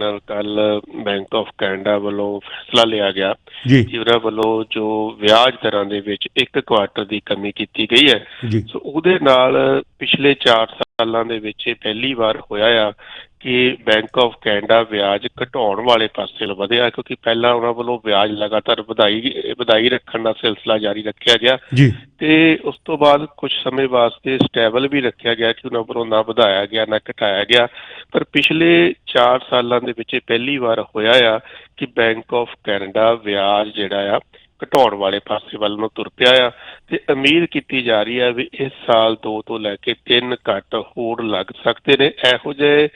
ਨਾਲ ਕੱਲ bank of Canada ਵੱਲੋਂ ਫੈਸਲਾ ਲਿਆ ਗਿਆ ਜੀ। ਕਿ ਉਹਨਾਂ ਵੱਲੋਂ ਜੋ ਵਿਆਜ ਦਰਾਂ ਦੇ ਵਿੱਚ ਇੱਕ ਕੁਆਟਰ ਦੀ ਕਮੀ ਕੀਤੀ ਗਈ ਹੈ। ਸੋ ਉਹਦੇ ਨਾਲ ਪਿਛਲੇ 4 ਸਾਲਾਂ ਦੇ ਵਿੱਚ ਇਹ ਪਹਿਲੀ ਵਾਰ ਹੋਇਆ ਆ ਕਿ ਬੈਂਕ ਆਫ ਕੈਨੇਡਾ ਵਿਆਜ ਘਟਾਉਣ ਵਾਲੇ ਪਾਸੇ ਵਧਿਆ ਕਿਉਂਕਿ ਪਹਿਲਾਂ ਉਹਨਾਂ ਵੱਲੋਂ ਵਿਆਜ ਲਗਾਤਾਰ ਵਧਾਈ ਵਧਾਈ ਰੱਖਣ ਦਾ ਸਿਲਸਿਲਾ ਜਾਰੀ ਰੱਖਿਆ ਗਿਆ। ਜੀ। ਤੇ ਉਸ ਤੋਂ ਬਾਅਦ ਕੁਝ ਸਮੇਂ ਵਾਸਤੇ ਸਟੇਬਲ ਵੀ ਰੱਖਿਆ ਗਿਆ ਕਿ ਉਹਨਾਂ ਵੱਲੋਂ ਨਾ ਵਧਾਇਆ ਗਿਆ ਨਾ ਘਟਾਇਆ ਗਿਆ। ਪਰ ਪਿਛਲੇ 4 ਸਾਲਾਂ ਦੇ ਵਿੱਚ ਇਹ ਪਹਿਲੀ ਵਾਰ ਹੋਇਆ ਆ ਕਿ ਬੈਂਕ ਆਫ ਕੈਨੇਡਾ ਵਿਆਜ ਜਿਹੜਾ ਆ ਘਟਾਉਣ ਵਾਲੇ ਪਾਸੇ ਵੱਲ ਨੂੰ ਤੁਰ ਪਿਆ ਆ। ਤੇ ਉਮੀਦ ਕੀਤੀ ਜਾ ਰਹੀ ਹੈ ਵੀ ਇਸ ਸਾਲ 2 ਤੋਂ ਲੈ ਕੇ 3 ਘੱਟ ਹੋਰ ਲੱਗ ਸਕਦੇ ਨੇ। ਇਹੋ ਜਿਹੇ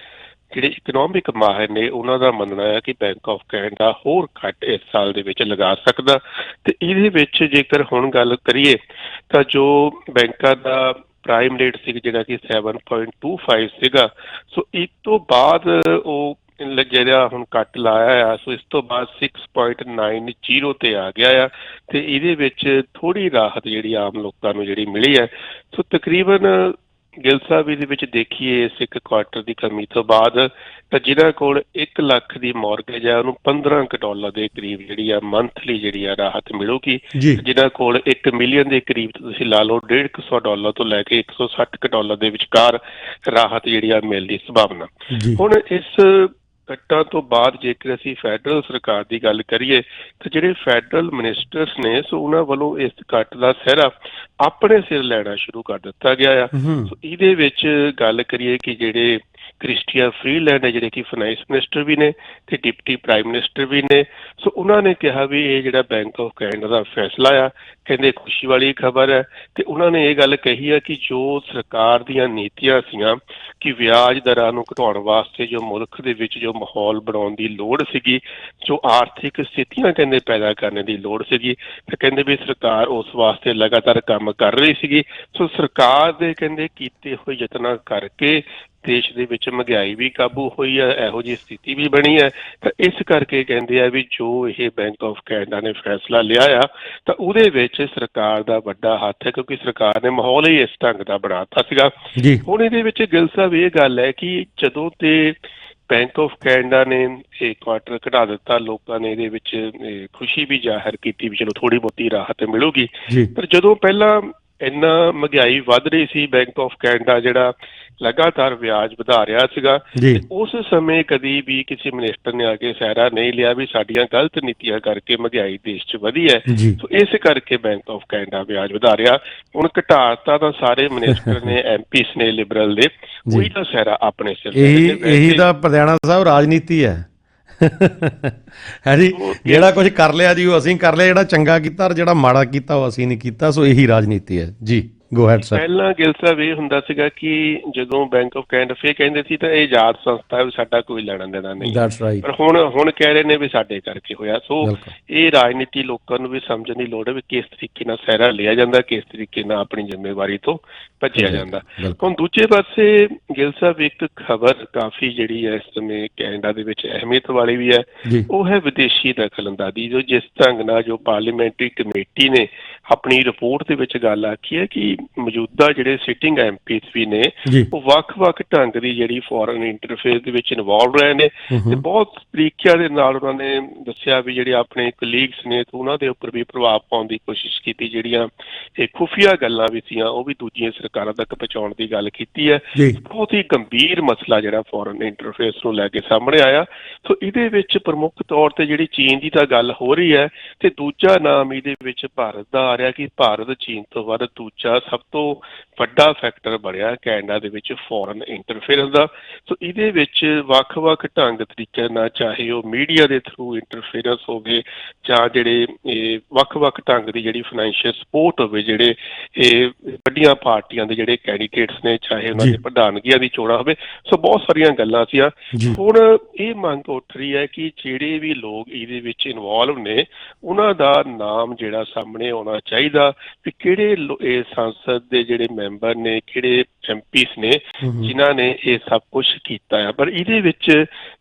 ਜਿਹੜੇ ਇਕਨੋਮਿਕ ਮਾਹਿਰ ਨੇ, ਉਹਨਾਂ ਦਾ ਮੰਨਣਾ ਹੈ ਕਿ ਬੈਂਕ ਆਫ ਕੈਨੇਡਾ ਹੋਰ ਘੱਟ ਇਸ ਸਾਲ ਦੇ ਵਿੱਚ ਲਗਾ ਸਕਦਾ ਤੇ ਇਹਦੇ ਵਿੱਚ ਜੇਕਰ ਹੁਣ ਗੱਲ ਕਰੀਏ, ਤਾਂ ਜੋ ਬੈਂਕਾਂ ਦਾ ਪ੍ਰਾਈਮ ਰੇਟ ਸੀ, ਜਿਹੜਾ ਕਿ 7.25 ਸੀਗਾ, ਸੋ ਇਸ ਤੋਂ ਬਾਅਦ ਉਹ ਜਿਹੜਾ ਹੁਣ ਕੱਟ ਲਾਇਆ ਆ, ਸੋ ਇਸ ਤੋਂ ਬਾਅਦ 6.90 ਤੇ ਆ ਗਿਆ ਆ, ਤੇ ਇਹਦੇ ਵਿੱਚ ਥੋੜੀ ਰਾਹਤ ਜਿਹੜੀ ਆਮ ਲੋਕਾਂ ਨੂੰ ਜਿਹੜੀ ਮਿਲੀ ਹੈ, ਸੋ ਤਕਰੀਬਨ ਗਿਲ ਸਾਹਿਬ ਇਹਦੇ ਵਿੱਚ ਦੇਖੀਏ ਇਸ ਇੱਕ ਕੁਆਟਰ ਦੀ ਕਮੀ ਤੋਂ ਬਾਅਦ ਤਾਂ ਜਿਨ੍ਹਾਂ ਕੋਲ 1 ਲੱਖ ਦੀ ਮਾਰਗੇਜ ਹੈ ਉਹਨੂੰ 15 ਕੁ ਡਾਲਰ ਦੇ ਕਰੀਬ ਜਿਹੜੀ ਆ ਮੰਥਲੀ ਜਿਹੜੀ ਆ ਰਾਹਤ ਮਿਲੂਗੀ। ਜੀ। ਜਿਨ੍ਹਾਂ ਕੋਲ 1 ਮਿਲੀਅਨ ਦੇ ਕਰੀਬ ਤੁਸੀਂ ਲਾ ਲਓ 150 ਡਾਲਰ ਤੋਂ ਲੈ ਕੇ 160 ਕੁ ਡਾਲਰ ਦੇ ਵਿਚਕਾਰ ਰਾਹਤ ਜਿਹੜੀ ਆ ਮਿਲਣ ਦੀ ਸੰਭਾਵਨਾ ਹੁਣ ਇਸ ਕੱਟਾਂ ਤੋਂ ਬਾਅਦ ਜੇਕਰ ਅਸੀਂ ਫੈਡਰਲ ਸਰਕਾਰ ਦੀ ਗੱਲ ਕਰੀਏ ਤਾਂ ਜਿਹੜੇ ਫੈਡਰਲ ਮਿਨਿਸਟਰਸ ਨੇ ਸੋ ਉਹਨਾਂ ਵੱਲੋਂ ਇਸ ਕੱਟ ਦਾ ਸਿਹਰਾ ਆਪਣੇ ਸਿਰ ਲੈਣਾ ਸ਼ੁਰੂ ਕਰ ਦਿੱਤਾ ਗਿਆ ਆ। ਸੋ ਇਹਦੇ ਵਿੱਚ ਗੱਲ ਕਰੀਏ ਕਿ ਜਿਹੜੇ ਕ੍ਰਿਸਟੀਆ ਫਰੀਲੈਂਡ ਹੈ ਜਿਹੜੇ ਕਿ ਫਾਈਨੈਂਸ ਮਿਨਿਸਟਰ ਵੀ ਨੇ ਤੇ ਡਿਪਟੀ ਪ੍ਰਾਈਮ ਮਿਨਿਸਟਰ ਵੀ ਨੇ ਸੋ ਉਹਨਾਂ ਨੇ ਕਿਹਾ ਵੀ ਇਹ ਜਿਹੜਾ ਬੈਂਕ ਆਫ ਕੈਨੇਡਾ ਦਾ ਫੈਸਲਾ ਆ ਕਹਿੰਦੇ ਖੁਸ਼ੀ ਵਾਲੀ ਖਬਰ ਹੈ। ਤੇ ਉਹਨਾਂ ਨੇ ਇਹ ਗੱਲ ਕਹੀ ਹੈ ਕਿ ਜੋ ਸਰਕਾਰ ਦੀਆਂ ਨੀਤੀਆਂ ਸੀਆਂ ਕਿ ਵਿਆਜ ਦਰਾਂ ਨੂੰ ਘਟਾਉਣ ਵਾਸਤੇ ਜੋ ਮੁਲਕ ਦੇ ਵਿੱਚ ਜੋ ਮਾਹੌਲ ਬਣਾਉਣ ਦੀ ਲੋੜ ਸੀਗੀ, ਜੋ ਆਰਥਿਕ ਸਥਿਤੀਆਂ ਕਹਿੰਦੇ ਪੈਦਾ ਕਰਨ ਦੀ ਲੋੜ ਸੀਗੀ ਤੇ ਕਹਿੰਦੇ ਵੀ ਸਰਕਾਰ ਉਸ ਵਾਸਤੇ ਲਗਾਤਾਰ ਕੰਮ ਕਰ ਰਹੀ ਸੀਗੀ। ਸੋ ਸਰਕਾਰ ਦੇ ਕਹਿੰਦੇ ਕੀਤੇ ਹੋਏ ਯਤਨਾਂ ਕਰਕੇ ਦੇਸ਼ ਦੇ ਵਿੱਚ ਮਹਿੰਗਾਈ ਵੀ ਕਾਬੂ ਹੋਈ ਹੈ, ਇਹੋ ਜਿਹੀ ਸਥਿਤੀ ਵੀ ਬਣੀ ਹੈ। ਤਾਂ ਇਸ ਕਰਕੇ ਕਹਿੰਦੇ ਆ ਵੀ ਜੋ ਇਹ ਬੈਂਕ ਆਫ ਕੈਨੇਡਾ ਨੇ ਫੈਸਲਾ ਲਿਆ ਆ, ਤਾਂ ਉਹਦੇ ਵਿੱਚ ਸਰਕਾਰ ਦਾ ਵੱਡਾ ਹੱਥ ਹੈ ਕਿਉਂਕਿ ਸਰਕਾਰ ਨੇ ਮਾਹੌਲ ਹੀ ਇਸ ਢੰਗ ਦਾ ਬਣਾਤਾ ਸੀਗਾ। ਜੀ। ਹੁਣ ਇਹਦੇ ਵਿੱਚ ਗਿਲ ਸਾਹਿਬ ਇਹ ਗੱਲ ਹੈ ਕਿ ਜਦੋਂ ਤੇ ਬੈਂਕ ਆਫ ਕੈਨੇਡਾ ਨੇ ਇਹ ਕੁਆਟਰ ਘਟਾ ਦਿੱਤਾ ਲੋਕਾਂ ਨੇ ਇਹਦੇ ਵਿੱਚ ਖੁਸ਼ੀ ਵੀ ਜ਼ਾਹਿਰ ਕੀਤੀ ਵੀ ਚਲੋ ਥੋੜੀ ਬਹੁਤੀ ਰਾਹਤ ਮਿਲੂਗੀ। ਪਰ ਜਦੋਂ ਪਹਿਲਾਂ ਇੰਨਾ ਮਹਿੰਗਾਈ ਵੱਧ ਰਹੀ ਸੀ ਬੈਂਕ ਆਫ ਕੈਨੇਡਾ ਜਿਹੜਾ ਲਗਾਤਾਰ ਵਿਆਜ ਵਧਾ ਰਿਹਾ ਸੀਗਾ। ਤੇ ਉਸ ਸਮੇਂ ਕਦੀ ਵੀ ਕਿਸੇ ਮਿਨਿਸਟਰ ਨੇ ਆ ਕੇ ਸਹਿਰਾ ਨਹੀਂ ਲਿਆ ਵੀ ਸਾਡੀਆਂ ਗਲਤ ਨੀਤੀਆਂ ਕਰਕੇ ਮਹਿੰਗਾਈ ਦੇਸ਼ 'ਚ ਵਧੀ ਹੈ। ਸੋ ਇਸ ਕਰਕੇ ਬੈਂਕ ਆਫ ਕੈਨੇਡਾ ਵਿਆਜ ਵਧਾ ਰਿਹਾ। ਹੁਣ ਘਟਾਤਾ ਤਾਂ ਸਾਰੇ ਮਿਨਿਸਟਰ ਨੇ ਐਮਪੀਸ ਨੇ ਲਿਬਰਲ ਦੇ। ਉਹੀ ਤਾਂ ਸਹਿਰਾ ਆਪਣੇ ਸਿਰ ਤੇ ਇਹੀ। ਤਾਂ ਪਰਦਿਆਣਾ ਸਾਹਿਬ ਰਾਜਨੀਤੀ ਹੈ। ਹੈ ਜੀ? ਜਿਹੜਾ ਕੁਝ ਕਰ ਲਿਆ ਜੀ ਉਹ ਅਸੀਂ ਕਰ ਲਿਆ। ਜਿਹੜਾ ਚੰਗਾ ਕੀਤਾ ਔਰ ਜਿਹੜਾ ਮਾੜਾ ਕੀਤਾ ਉਹ ਅਸੀਂ ਨਹੀਂ ਕੀਤਾ। ਸੋ ਇਹੀ ਰਾਜਨੀਤੀ ਹੈ। ਜੀ। ਗੋ ਹੈਡ ਸਰ ਪਹਿਲਾਂ ਗਿਲ ਸਾਹਿਬ ਇਹ ਹੁੰਦਾ ਸੀਗਾ ਕਿ ਜਦੋਂ ਬੈਂਕ ਆਫ ਕੈਨੇਡਾ ਫੇ ਕਹਿੰਦੇ ਸੀ ਤਾਂ ਇਹ ਆਜ਼ਾਦ ਸੰਸਥਾ ਹੈ ਵੀ ਸਾਡਾ ਕੋਈ ਲੈਣਾ ਦੇਣਾ ਨਹੀਂ। ਦੈਟਸ ਰਾਈਟ ਪਰ ਹੁਣ ਹੁਣ ਕਹਿ ਰਹੇ ਨੇ ਵੀ ਸਾਡੇ ਕਰਕੇ ਹੋਇਆ। ਸੋ ਇਹ ਰਾਜਨੀਤੀ ਲੋਕਾਂ ਨੂੰ ਵੀ ਸਮਝਣ ਦੀ ਲੋੜ ਹੈ ਵੀ ਕਿਸ ਤਰੀਕੇ ਨਾਲ ਸਹਿਰਾ ਲਿਆ ਜਾਂਦਾ ਕਿਸ ਤਰੀਕੇ ਨਾਲ ਆਪਣੀ ਜ਼ਿੰਮੇਵਾਰੀ ਤੋਂ ਭੱਜਿਆ ਜਾਂਦਾ। ਹੁਣ ਦੂਜੇ ਪਾਸੇ ਗਿਲ ਸਾਹਿਬ ਇੱਕ ਖਬਰ ਕਾਫੀ ਜਿਹੜੀ ਹੈ ਇਸ ਸਮੇਂ ਕੈਨੇਡਾ ਦੇ ਵਿੱਚ ਅਹਿਮੀਅਤ ਵਾਲੀ ਵੀ ਹੈ। ਉਹ ਹੈ ਵਿਦੇਸ਼ੀ ਦਖਲਅੰਦਾਜ਼ੀ ਜੋ ਜਿਸ ਢੰਗ ਨਾਲ ਜੋ ਪਾਰਲੀਮੈਂਟਰੀ ਕਮੇਟੀ ਨੇ ਆਪਣੀ ਰਿਪੋਰਟ ਦੇ ਵਿੱਚ ਗੱਲ ਆਖੀ ਹੈ ਕਿ ਮੌਜੂਦਾ ਜਿਹੜੇ ਸਿਟਿੰਗ ਐਮਪੀਸ ਨੇ ਉਹ ਵੱਖ-ਵੱਖ ਢੰਗ ਦੀ ਜਿਹੜੀ ਫੋਰਨ ਇੰਟਰਫੇਸ ਦੇ ਵਿੱਚ ਇਨਵੋਲਵ ਰਹੇ ਨੇ ਤੇ ਬਹੁਤ ਤਰੀਕਿਆਂ ਦੇ ਨਾਲ ਉਹਨਾਂ ਨੇ ਦੱਸਿਆ ਵੀ ਜਿਹੜੇ ਆਪਣੇ ਕਲੀਗਸ ਨੇ ਤੇ ਉਹਨਾਂ ਦੇ ਉੱਪਰ ਵੀ ਪ੍ਰਭਾਵ ਪਾਉਣ ਦੀ ਕੋਸ਼ਿਸ਼ ਕੀਤੀ ਜਿਹੜੀਆਂ ਇਹ ਖੁਫੀਆ ਗੱਲਾਂ ਵੀ ਸੀਆਂ ਉਹ ਵੀ ਦੂਜੀਆਂ ਸਰਕਾਰਾਂ ਤੱਕ ਪਹੁੰਚਾਉਣ ਦੀ ਗੱਲ ਕੀਤੀ ਹੈ। ਬਹੁਤ ਹੀ ਗੰਭੀਰ ਮਸਲਾ ਜਿਹੜਾ ਫੋਰਨ ਇੰਟਰਫੇਸ ਨੂੰ ਲੈ ਕੇ ਸਾਹਮਣੇ ਆਇਆ। ਸੋ ਇਹਦੇ ਵਿੱਚ ਪ੍ਰਮੁੱਖ ਤੌਰ ਤੇ ਜਿਹੜੀ ਚੀਨ ਦੀ ਤਾਂ ਗੱਲ ਹੋ ਰਹੀ ਹੈ ਤੇ ਦੂਜਾ ਨਾਮ ਇਹਦੇ ਵਿੱਚ ਭਾਰਤ ਦਾ ਆ ਰਿਹਾ ਕਿ ਭਾਰਤ ਚੀਨ ਤੋਂ ਬਾਅਦ ਦੂਜਾ ਸਭ ਤੋਂ ਵੱਡਾ ਫੈਕਟਰ ਬਣਿਆ ਕੈਨੇਡਾ ਦੇ ਵਿੱਚ ਫੋਰਨ ਇੰਟਰਫੇਰੈਂਸ ਦਾ। ਸੋ ਇਹਦੇ ਵਿੱਚ ਵੱਖ-ਵੱਖ ਢੰਗ ਤਰੀਕੇ ਨਾਲ ਚਾਹੇ ਉਹ ਮੀਡੀਆ ਦੇ ਥਰੂ ਇੰਟਰਫੇਰੈਂਸ ਹੋਵੇ ਜਾਂ ਜਿਹੜੇ ਇਹ ਵੱਖ-ਵੱਖ ਢੰਗ ਦੀ ਜਿਹੜੀ ਫਾਈਨੈਂਸ਼ੀਅਲ ਸਪੋਰਟ ਹੋਵੇ ਜਿਹੜੇ ਇਹ ਵੱਡੀਆਂ ਪਾਰਟੀਆਂ ਦੇ ਜਿਹੜੇ ਕੈਂਡੀਡੇਟਸ ਨੇ ਚਾਹੇ ਉਹਨਾਂ। ਦੇ ਪ੍ਰਧਾਨਗੀਆਂ ਦੀ ਚੋਣਾਂ ਹੋਵੇ ਸੋ ਬਹੁਤ ਸਾਰੀਆਂ ਗੱਲਾਂ ਸੀਆਂ। ਹੁਣ ਇਹ ਮੰਗ ਉੱਠ ਰਹੀ ਹੈ ਕਿ ਜਿਹੜੇ ਵੀ ਲੋਕ ਇਹਦੇ ਵਿੱਚ ਇਨਵੋਲਵ ਨੇ ਉਹਨਾਂ ਦਾ ਨਾਮ ਜਿਹੜਾ ਸਾਹਮਣੇ ਆਉਣਾ ਚਾਹੀਦਾ ਕਿ ਕਿਹੜੇ ਸੰਸਦ ਦੇ ਜਿਹੜੇ ਮੈਂਬਰ ਨੇ ਕਿਹੜੇ ਐਮਪੀਸ ਨੇ ਜਿਨ੍ਹਾਂ ਨੇ ਇਹ ਸਭ ਕੁਝ ਕੀਤਾ ਹੈ ਪਰ ਇਹਦੇ ਵਿੱਚ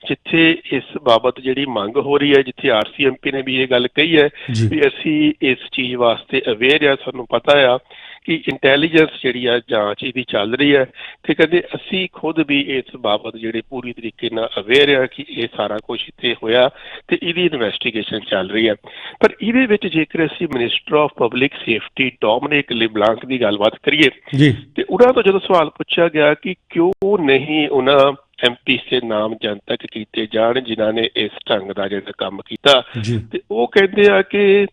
ਜਿੱਥੇ ਇਸ ਬਾਬਤ ਜਿਹੜੀ ਮੰਗ ਹੋ ਰਹੀ ਹੈ ਜਿੱਥੇ ਆਰਸੀਐਮਪੀ ਨੇ ਵੀ ਇਹ ਗੱਲ ਕਹੀ ਹੈ ਵੀ ਅਸੀਂ ਇਸ ਚੀਜ਼ ਵਾਸਤੇ ਅਵੇਅਰ ਆ ਸਾਨੂੰ ਪਤਾ ਆ ਕਿ ਇੰਟੈਲੀਜੈਂਸ ਜਿਹੜੀ ਆ ਜਾਂਚ ਇਹਦੀ ਚੱਲ ਰਹੀ ਹੈ ਤੇ ਕਹਿੰਦੇ ਅਸੀਂ ਖੁਦ ਵੀ ਇਸ ਬਾਬਤ ਜਿਹੜੇ ਪੂਰੀ ਤਰੀਕੇ ਨਾਲ ਅਵੇਅਰ ਆ ਕਿ ਇਹ ਸਾਰਾ ਕੁਝ ਇੱਥੇ ਹੋਇਆ ਤੇ ਇਹਦੀ ਇਨਵੈਸਟੀਗੇਸ਼ਨ ਚੱਲ ਰਹੀ ਹੈ। ਪਰ ਇਹਦੇ ਵਿੱਚ ਜੇਕਰ ਅਸੀਂ minister of public safety Dominic LeBlanc ਦੀ ਗੱਲਬਾਤ ਕਰੀਏ ਜੀ। ਤੇ ਉਹਨਾਂ ਤੋਂ ਜਦੋਂ ਸਵਾਲ ਪੁੱਛਿਆ ਗਿਆ ਕਿ ਕਿਉਂ ਨਹੀਂ ਉਹਨਾਂ ਐਮਪੀ ਦੇ ਨਾਮ ਜਨਤਕ ਕੀਤੇ ਜਾਣ ਜਿਨ੍ਹਾਂ ਨੇ ਇਸ ਢੰਗ ਦਾ ਜਿਹੜਾ ਕੰਮ ਕੀਤਾ ਤੇ ਉਹ ਕਹਿੰਦੇ ਆ ਕਿ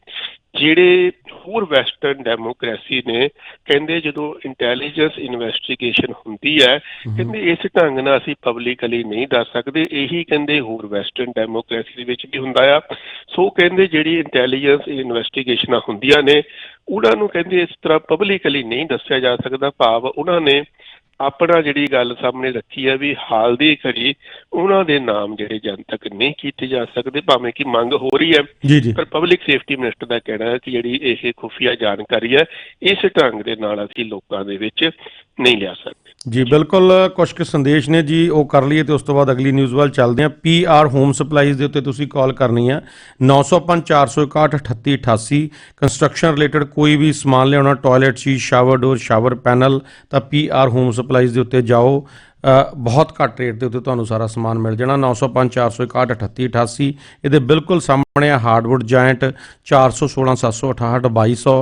ਜਿਹੜੇ ਹੋਰ ਵੈਸਟਰਨ ਡੈਮੋਕ੍ਰੇਸੀ ਨੇ ਕਹਿੰਦੇ ਜਦੋਂ ਇੰਟੈਲੀਜੈਂਸ ਇਨਵੈਸਟੀਗੇਸ਼ਨ ਹੁੰਦੀ ਹੈ ਕਹਿੰਦੇ ਇਸ ਢੰਗ ਨਾਲ ਅਸੀਂ ਪਬਲਿਕਲੀ ਨਹੀਂ ਦੱਸ ਸਕਦੇ ਇਹੀ ਕਹਿੰਦੇ ਹੋਰ ਵੈਸਟਰਨ ਡੈਮੋਕ੍ਰੇਸੀ ਦੇ ਵਿੱਚ ਵੀ ਹੁੰਦਾ ਆ। ਸੋ ਕਹਿੰਦੇ ਜਿਹੜੀ ਇੰਟੈਲੀਜੈਂਸ ਇਨਵੈਸਟੀਗੇਸ਼ਨਾਂ ਹੁੰਦੀਆਂ ਨੇ ਉਹਨਾਂ ਨੂੰ ਕਹਿੰਦੇ ਇਸ ਤਰ੍ਹਾਂ ਪਬਲਿਕਲੀ ਨਹੀਂ ਦੱਸਿਆ ਜਾ ਸਕਦਾ। ਭਾਵ ਉਹਨਾਂ ਨੇ ਆਪਣਾ ਜਿਹੜੀ ਗੱਲ ਸਾਹਮਣੇ ਰੱਖੀ ਹੈ ਵੀ ਹਾਲ ਦੀ ਘੜੀ ਉਹਨਾਂ ਦੇ ਨਾਮ ਜਿਹੜੇ ਜਨਤਕ ਨਹੀਂ ਕੀਤੇ ਜਾ ਸਕਦੇ ਭਾਵੇਂ ਕਿ ਮੰਗ ਹੋ ਰਹੀ ਹੈ। ਪਰ ਪਬਲਿਕ ਸੇਫਟੀ ਮਿਨਿਸਟਰ ਦਾ ਕਹਿਣਾ ਹੈ ਕਿ ਜਿਹੜੀ ਇਹ ਖੁਫੀਆ ਜਾਣਕਾਰੀ ਹੈ ਇਸ ਢੰਗ ਦੇ ਨਾਲ ਅਸੀਂ ਲੋਕਾਂ ਦੇ ਵਿੱਚ ਨਹੀਂ ਲਿਆ ਸਕਦੇ। ਜੀ, ਬਿਲਕੁਲ ਕੁਝ ਕੁ ਸੰਦੇਸ਼ ਨੇ ਜੀ, ਉਹ ਕਰ ਲਈਏ ਤੇ ਉਸ ਤੋਂ ਬਾਅਦ ਅਗਲੀ ਨਿਊਜ਼ ਵੱਲ ਚੱਲਦੇ ਹਾਂ। ਪੀ ਆਰ ਹੋਮ ਸਪਲਾਈਜ਼ ਦੇ ਉੱਤੇ ਤੁਸੀਂ ਕਾਲ ਕਰਨੀ ਹੈ 905 461 3888 ਕੰਸਟਰਕਸ਼ਨ ਰਿਲੇਟਡ ਕੋਈ ਵੀ ਸਮਾਨ ਲਿਆਉਣਾ ਟਾਇਲਟ ਸੀ ਸ਼ਾਵਰ ਡੋਰ ਸ਼ਾਵਰ ਪੈਨਲ ਤਾਂ ਪੀ ਆਰ ਹੋਮ ਸਪਲਾਈਜ਼ ਦੇ ਉੱਤੇ ਜਾਓ। ਬਹੁਤ ਘੱਟ ਰੇਟ ਦੇ ਉੱਤੇ ਤੁਹਾਨੂੰ ਸਾਰਾ ਸਮਾਨ ਮਿਲ ਜਾਣਾ। 905 461 3888 ਇਹਦੇ ਬਿਲਕੁਲ ਸਾਹਮਣੇ ਆ hardwood giant 416 768 2200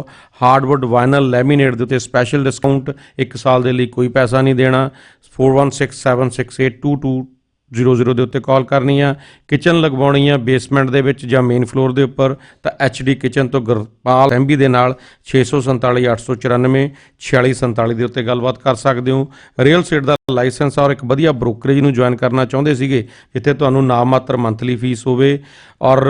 hardwood vinyl laminate ਦੇ ਉੱਤੇ ਸਪੈਸ਼ਲ ਡਿਸਕਾਊਂਟ 1 ਸਾਲ ਦੇ ਲਈ ਕੋਈ ਪੈਸਾ ਨਹੀਂ ਦੇਣਾ। 4167682200 ਦੇ ਉੱਤੇ ਕਾਲ ਕਰਨੀ ਆ। ਕਿਚਨ ਲਗਵਾਉਣੀ ਆ ਬੇਸਮੈਂਟ ਦੇ ਵਿੱਚ ਜਾਂ ਮੇਨ ਫਲੋਰ ਦੇ ਉੱਪਰ। ਤਾਂ ਡੀ ਕਿਚਨ ਤੋਂ ਗੁਰਪਾਲ ਐਮਬੀ ਦੇ ਨਾਲ 647894 4647 ਦੇ ਉੱਤੇ ਗੱਲਬਾਤ ਕਰ ਸਕਦੇ ਹੋ। ਰੀਅਲ ਸਟੇਟ ਦਾ ਲਾਇਸੈਂਸ ਔਰ ਇੱਕ ਵਧੀਆ ਬ੍ਰੋਕਰੇਜ ਨੂੰ ਜੁਆਇਨ ਕਰਨਾ ਚਾਹੁੰਦੇ ਸੀਗੇ ਜਿੱਥੇ ਤੁਹਾਨੂੰ ਨਾਮ ਮਾਤਰ ਮੰਥਲੀ ਫੀਸ ਹੋਵੇ ਔਰ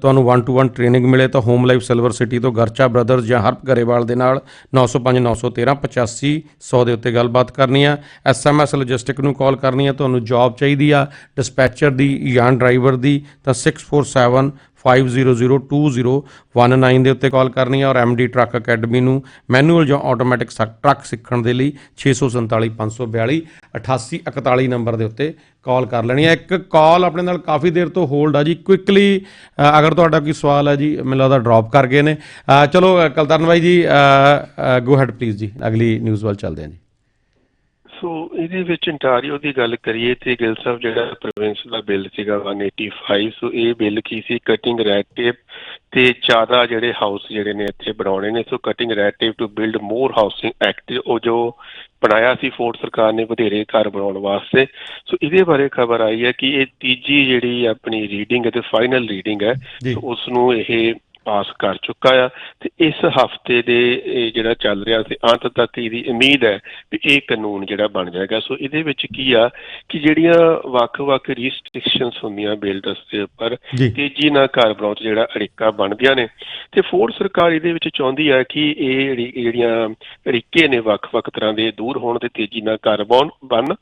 ਤੁਹਾਨੂੰ 1 ਟੂ 1 ਟ੍ਰੇਨਿੰਗ ਮਿਲੇ ਤਾਂ ਹੋਮ ਲਾਈਫ ਸਿਲਵਰ ਸਿਟੀ ਤੋਂ ਗਰਚਾ ਬ੍ਰਦਰਜ਼ ਜਾਂ ਹਰਪ ਗਰੇਵਾਲ ਦੇ ਨਾਲ 905 913 85 100 ਦੇ ਉੱਤੇ ਗੱਲਬਾਤ ਕਰਨੀ ਆ। ਐਸਐਮਐਸ ਲੌਜਿਸਟਿਕ ਨੂੰ ਕਾਲ ਕਰਨੀ ਆ, ਤੁਹਾਨੂੰ ਜੌਬ ਚਾਹੀਦੀ ਆ। ਡਿਸਪੈਚਰ ਦੀ ਜਾਂ ਡਰਾਈਵਰ ਦੀ ਤਾਂ 647 500219 ਦੇ ਉੱਤੇ ਕਾਲ ਕਰਨੀ ਹੈ ਔਰ ਐਮਡੀ ਟਰੱਕ ਅਕੈਡਮੀ ਨੂੰ ਮੈਨੂਅਲ ਜਾਂ ਆਟੋਮੈਟਿਕ ਟਰੱਕ ਸਿੱਖਣ ਦੇ ਲਈ 647542 8841 ਨੰਬਰ ਦੇ ਉੱਤੇ ਕਾਲ ਕਰ ਲੈਣੀ ਹੈ ਇੱਕ ਕਾਲ ਆਪਣੇ ਨਾਲ ਕਾਫੀ ਦੇਰ ਤੋਂ ਹੋਲਡ ਆ ਜੀ। ਕੁਇਕਲੀ ਅਗਰ ਤੁਹਾਡਾ ਕੋਈ ਸਵਾਲ ਹੈ ਜੀ ਮੈਨੂੰ ਲੱਗਦਾ ਡ੍ਰੌਪ ਕਰ ਗਏ ਨੇ। ਚਲੋ ਅ, ਬਾਈ ਜੀ ਗੋ ਹੈਡ ਪਲੀਜ਼ ਜੀ। ਅਗਲੀ ਨਿਊਜ਼ ਵੱਲ ਚੱਲਦੇ ਹਾਂ ਜੀ। ਸੋ ਇਹਦੇ ਵਿੱਚ ਇੰਟਾਰੀਓ ਦੀ ਗੱਲ ਕਰੀਏ ਤੇ ਗਿਲ ਸਾਹਿਬ ਜਿਹੜਾ ਪ੍ਰੋਵਿੰਸ ਦਾ ਬਿੱਲ ਸੀਗਾ 185 ਸੋ ਇਹ ਬਿੱਲ ਕੀ ਸੀ ਕਟਿੰਗ ਰੈਡ ਟੇਪ ਤੇ ਜ਼ਿਆਦਾ ਜਿਹੜੇ ਹਾਊਸ ਜਿਹੜੇ ਨੇ ਇੱਥੇ ਬਣਾਉਣੇ ਨੇ so cutting red tape to build more housing act ਉਹ ਜੋ ਬਣਾਇਆ ਸੀ ਫੋਰਡ ਸਰਕਾਰ ਨੇ ਵਧੇਰੇ ਘਰ ਬਣਾਉਣ ਵਾਸਤੇ ਸੋ ਇਹਦੇ ਬਾਰੇ ਖਬਰ ਆਈ ਹੈ ਕਿ ਇਹ ਤੀਜੀ ਜਿਹੜੀ ਆਪਣੀ ਰੀਡਿੰਗ ਹੈ ਤੇ ਫਾਈਨਲ ਰੀਡਿੰਗ ਹੈ। ਸੋ ਉਸ ਨੂੰ ਇਹ ਪਾਸ ਕਰ ਚੁੱਕਾ ਆ ਤੇ ਇਸ ਹਫ਼ਤੇ ਦੇ ਜਿਹੜਾ ਚੱਲ ਰਿਹਾ ਸੀ ਅੰਤ ਤੱਕ ਇਹਦੀ ਉਮੀਦ ਹੈ ਵੀ ਇਹ ਕਾਨੂੰਨ ਜਿਹੜਾ ਬਣ ਜਾਏਗਾ। ਸੋ ਇਹਦੇ ਵਿੱਚ ਕੀ ਆ ਕਿ ਜਿਹੜੀਆਂ ਵੱਖ-ਵੱਖ ਰਿਸਟ੍ਰਿਕਸ਼ਨਸ ਹੁੰਦੀਆਂ ਬਿਲਡਰਸ ਦੇ ਉੱਪਰ ਤੇਜ਼ੀ ਨਾਲ ਘਰ ਬਣਾਉਣ ਜਿਹੜਾ ਅੜਿੱਕਾ ਬਣਦੀਆਂ ਨੇ ਤੇ ਫੋਰਡ ਸਰਕਾਰ ਇਹਦੇ ਵਿੱਚ ਚਾਹੁੰਦੀ ਹੈ ਕਿ ਇਹ ਜਿਹੜੀ- ਜਿਹੜੀਆਂ ਅੜਿੱਕੇ ਨੇ ਵੱਖ-ਵੱਖ ਤਰ੍ਹਾਂ ਦੇ ਦੂਰ ਹੋਣ ਤੇ ਤੇਜ਼ੀ ਨਾਲ ਘਰ ਬਣ ਬਣ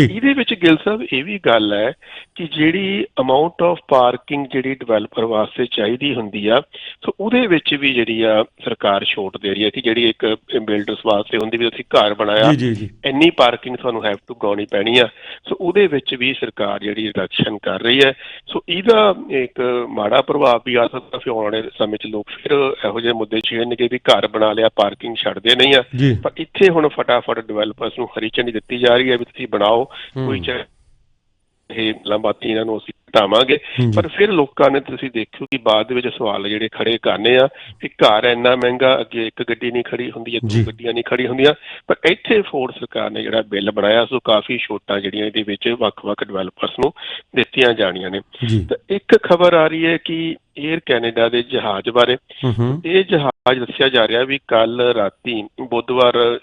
ਇਹਦੇ ਵਿੱਚ ਗਿਲ ਸਾਹਿਬ ਇਹ ਵੀ ਗੱਲ ਹੈ ਕਿ ਜਿਹੜੀ ਅਮਾਉਂਟ ਆਫ ਪਾਰਕਿੰਗ ਜਿਹੜੀ ਡਿਵੈਲਪਰ ਵਾਸਤੇ ਚਾਹੀਦੀ ਹੁੰਦੀ ਆ ਸੋ ਉਹਦੇ ਵਿੱਚ ਵੀ ਜਿਹੜੀ ਆ ਸਰਕਾਰ ਛੋਟ ਦੇ ਰਹੀ ਹੈ ਕਿ ਜਿਹੜੀ ਇੱਕ ਬਿਲਡਰਸ ਵਾਸਤੇ ਹੁੰਦੀ ਵੀ ਅਸੀਂ ਘਰ ਬਣਾਇਆ ਇੰਨੀ ਪਾਰਕਿੰਗ ਤੁਹਾਨੂੰ ਹੈਵ ਟੂ ਗਾਉਣੀ ਪੈਣੀ ਆ। ਸੋ ਉਹਦੇ ਵਿੱਚ ਵੀ ਸਰਕਾਰ ਜਿਹੜੀ ਰਿਡਕਸ਼ਨ ਕਰ ਰਹੀ ਹੈ। ਸੋ ਇਹਦਾ ਇੱਕ ਮਾੜਾ ਪ੍ਰਭਾਵ ਵੀ ਆ ਸਕਦਾ ਫਿਰ ਆਉਣ ਵਾਲੇ ਸਮੇਂ 'ਚ ਲੋਕ ਫਿਰ ਇਹੋ ਜਿਹੇ ਮੁੱਦੇ ਛੇੜਨਗੇ ਵੀ ਘਰ ਬਣਾ ਲਿਆ ਪਾਰਕਿੰਗ ਛੱਡਦੇ ਨਹੀਂ ਆ। ਪਰ ਇੱਥੇ ਹੁਣ ਫਟਾਫਟ ਡਿਵੈਲਪਰਸ ਨੂੰ ਹਰੀ ਝੰਡੀ ਦਿੱਤੀ ਜਾ ਰਹੀ ਹੈ ਵੀ ਤੁਸੀਂ ਬਣਾਓ। ਕੋਈ। ਚਾਹੇ ਇਹ ਲੰਬਾਤੀ ਇਹਨਾਂ ਨੂੰ ਅਸੀਂ ਘਟਾਵਾਂਗੇ। ਪਰ ਫਿਰ ਲੋਕਾਂ ਨੇ ਤੁਸੀਂ ਦੇਖਿਓ ਕਿ ਬਾਅਦ ਦੇ ਵਿੱਚ ਸਵਾਲ ਜਿਹੜੇ ਖੜੇ ਕਰਨੇ ਆ ਕਿ ਘਰ ਇੰਨਾ ਮਹਿੰਗਾ ਅੱਗੇ ਇੱਕ ਗੱਡੀ ਨਹੀਂ ਖੜੀ ਹੁੰਦੀ ਹੈ। ਦੋ ਗੱਡੀਆਂ ਨਹੀਂ ਖੜੀ ਹੁੰਦੀਆਂ। ਪਰ ਇੱਥੇ ਫੋਰਡ ਸਰਕਾਰ ਨੇ ਜਿਹੜਾ ਬਿੱਲ ਬਣਾਇਆ ਸੋ ਕਾਫੀ ਛੋਟਾਂ ਜਿਹੜੀਆਂ ਇਹਦੇ ਵਿੱਚ ਵੱਖ-ਵੱਖ ਡਿਵੈਲਪਰਸ ਨੂੰ ਦਿੱਤੀਆਂ ਜਾਣੀਆਂ ਨੇ। ਤਾਂ ਇੱਕ ਖਬਰ ਆ ਰਹੀ ਹੈ ਕਿ 에ਅਰ ਕੈਨੇਡਾ ਦੇ ਜਹਾਜ਼ ਬਾਰੇ ਇਹ ਜਹਾਜ਼ ਦੱਸਿਆ ਜਾ ਰਿਹਾ ਵੀ ਕੱਲ ਰਾਤੀ ਬੁੱਧਵਾਰ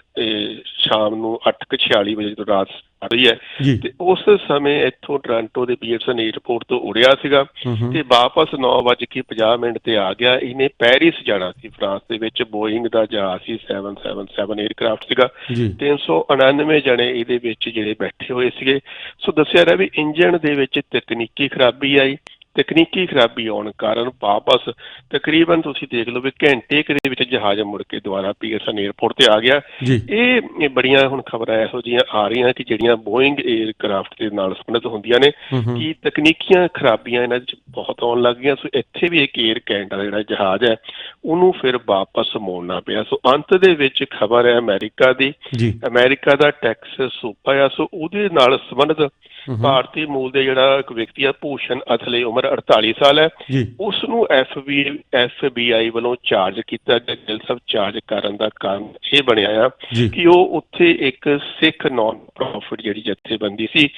ਸ਼ਾਮ ਨੂੰ 8:46 ਵਜੇ ਤੋਂ ਰਾਤ ਆ ਰਹੀ ਹੈ। ਤੇ ਉਸ ਸਮੇਂ ਇੱਥੋਂ ਟੋਰਾਂਟੋ ਦੇ ਪੀਅਰਸਨ 에ਅਰਪੋਰਟ ਤੋਂ ਉੜਿਆ ਸੀਗਾ ਤੇ ਵਾਪਸ 9:50 ਮਿੰਟ ਤੇ ਆ ਗਿਆ। ਇਹਨੇ ਪੈਰਿਸ ਜਾਣਾ ਸੀ ਫਰਾਂਸ ਦੇ ਵਿੱਚ ਬੋਇੰਗ ਦਾ ਜਹਾਜ਼ ਸੀ 777 에ਅਰਕ੍ਰਾਫਟ ਸੀਗਾ। ਜੀ। 399 ਜਣੇ ਇਹਦੇ ਵਿੱਚ ਜਿਹੜੇ ਬੈਠੇ ਹੋਏ ਸੀਗੇ। ਸੋ ਦੱਸਿਆ ਰਿਹਾ ਵੀ ਇੰਜਨ ਦੇ ਵਿੱਚ ਤਕਨੀਕੀ ਖਰਾਬੀ ਆਈ। ਤਕਨੀਕੀ ਖਰਾਬੀ ਆਉਣ ਕਾਰਨ ਵਾਪਸ ਤਕਰੀਬਨ ਤੁਸੀਂ ਦੇਖ ਲਓ ਵੀ ਘੰਟੇ ਕੁ ਵਿੱਚ ਜਹਾਜ਼ ਮੁੜ ਕੇ ਦੁਬਾਰਾ ਪੀਅਰਸਨ 에ਅਰਪੋਰਟ ਤੇ ਆ ਗਿਆ। ਇਹ ਬੜੀਆਂ ਹੁਣ ਖਬਰਾਂ ਐਸੋ ਜੀਆਂ ਆ ਰਹੀਆਂ ਕਿ ਜਿਹੜੀਆਂ ਬੋਇੰਗ 에ਅਰਕ੍ਰਾਫਟ ਦੇ ਨਾਲ ਸੰਬੰਧਿਤ ਹੁੰਦੀਆਂ ਨੇ ਕਿ ਤਕਨੀਕੀਆਂ ਖਰਾਬੀਆਂ ਇਹਨਾਂ ਵਿੱਚ ਬਹੁਤ ਆਉਣ ਲੱਗ ਗਈਆਂ। ਸੋ ਇੱਥੇ ਵੀ ਇੱਕ 에ਅਰ ਕੈਨੇਡਾ ਜਿਹੜਾ ਜਹਾਜ਼ ਹੈ ਉਹਨੂੰ ਫਿਰ ਵਾਪਸ ਮੋੜਨਾ ਪਿਆ। ਸੋ ਅੰਤ ਦੇ ਵਿੱਚ ਖਬਰ ਹੈ ਅਮਰੀਕਾ ਦੀ। ਅਮਰੀਕਾ ਦਾ ਟੈਕਸ ਸੂਬਾ ਆ। ਸੋ ਉਹਦੇ ਨਾਲ ਸੰਬੰਧਿਤ ਭਾਰਤੀ ਮੂਲ ਦੇ ਜਿਹੜਾ ਇੱਕ ਵਿਅਕਤੀ ਆ ਭੂਸ਼ਣ ਅਥਲੇ ਉਮਰ 48 ਸਾਲ ਹੈ। ਉਸ ਨੂੰ ਐਫਬੀ ਐਫਬੀਆਈ ਵੱਲੋਂ ਚਾਰਜ ਕੀਤਾ ਗਿਆ। ਜੇਲ੍ਹ ਸਬ ਚਾਰਜ ਕਰਨ ਦਾ ਕਾਰਨ ਇਹ ਬਣਿਆ ਆ ਕਿ ਉਹ ਉੱਥੇ ਇੱਕ ਸਿੱਖ ਨਾਨ ਪ੍ਰੋਫਿਟ ਜਿਹੜੀ ਜਥੇਬੰਦੀ ਸੀ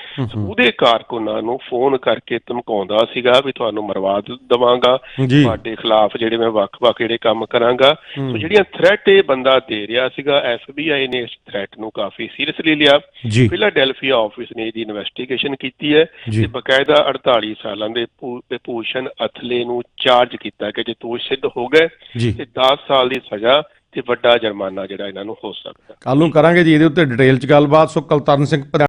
ਉਹਦੇ ਕਾਰਕੁਨਾਂ ਨੂੰ ਫੋਨ ਕਰਕੇ ਧਮਕਾਉਂਦਾ ਸੀਗਾ ਵੀ ਤੁਹਾਨੂੰ ਮਰਵਾ ਦੇਵਾਂਗਾ। ਤੁਹਾਡੇ ਖਿਲਾਫ ਜਿਹੜੇ ਮੈਂ ਵੱਖ-ਵੱਖ ਜਿਹੜੇ ਕੰਮ ਕਰਾਂਗਾ। ਸੋ ਜਿਹੜੀਆਂ ਥ੍ਰੈਟ ਇਹ ਬੰਦਾ ਦੇ ਰਿਹਾ ਸੀਗਾ ਐਫਬੀਆਈ ਨੇ ਇਸ ਥ੍ਰੈਟ ਨੂੰ ਕਾਫੀ ਸੀਰੀਅਸਲੀ ਲਿਆ। ਫਿਲਾਡੈਲਫੀਆ ਆਫਿਸ ਨੇ ਇਹਦੀ ਇਨਵੈਸਟੀਗੇਸ਼ਨ ਕੀਤੀ ਹੈ ਤੇ ਬਕਾਇਦਾ 48 ਸਾਲਾਂ ਦੇ ਭੂ- ਦੇ ਭੂਸ਼ਣ ਅਥਲੇ ਨੂੰ ਚਾਰਜ ਕੀਤਾ ਕਿ ਜੇ ਦੋਸ਼ ਸਿੱਧ ਹੋ ਗਏ ਜੀ। ਤੇ 10 ਸਾਲ ਦੀ ਸਜ਼ਾ ਤੇ ਵੱਡਾ ਜੁਰਮਾਨਾ ਜਿਹੜਾ ਇਹਨਾਂ ਨੂੰ ਹੋ ਸਕਦਾ। ਕੱਲ ਨੂੰ ਕਰਾਂਗੇ ਜੀ ਇਹਦੇ ਉੱਤੇ ਡਿਟੇਲ ਚ ਗੱਲਬਾਤ। ਸੋ ਕਲਤਰਨ ਸਿੰਘ ਪ੍ਰਧਾਨ